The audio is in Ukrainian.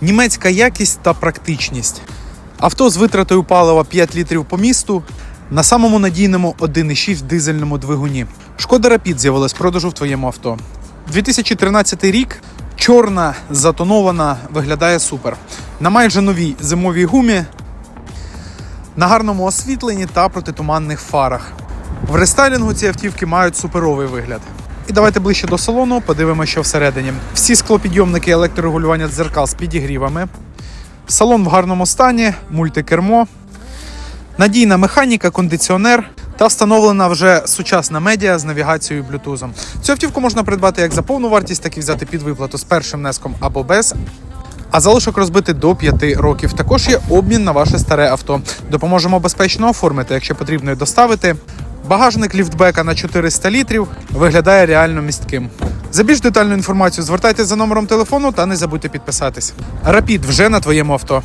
Німецька якість та практичність. Авто з витратою палива 5 літрів по місту на самому надійному 1,6 дизельному двигуні. Шкода Рапід з'явилась продажу в твоєму авто. 2013 рік. Чорна затонована виглядає супер. На майже новій зимовій гумі, на гарному освітленні та протитуманних фарах. В рестайлінгу ці автівки мають суперовий вигляд. І давайте ближче до салону, подивимося, що всередині. Всі склопідйомники електрорегулювання дзеркал з підігрівами. Салон в гарному стані, мультикермо, надійна механіка, кондиціонер та встановлена вже сучасна медіа з навігацією Bluetooth. Цю автівку можна придбати як за повну вартість, так і взяти під виплату з першим внеском або без. А залишок розбити до 5 років. Також є обмін на ваше старе авто. Допоможемо безпечно оформити, якщо потрібно і доставити. Багажник ліфтбека на 400 літрів виглядає реально містким. За більш детальну інформацію звертайтеся за номером телефону та не забудьте підписатись. Рапід вже на твоєму авто.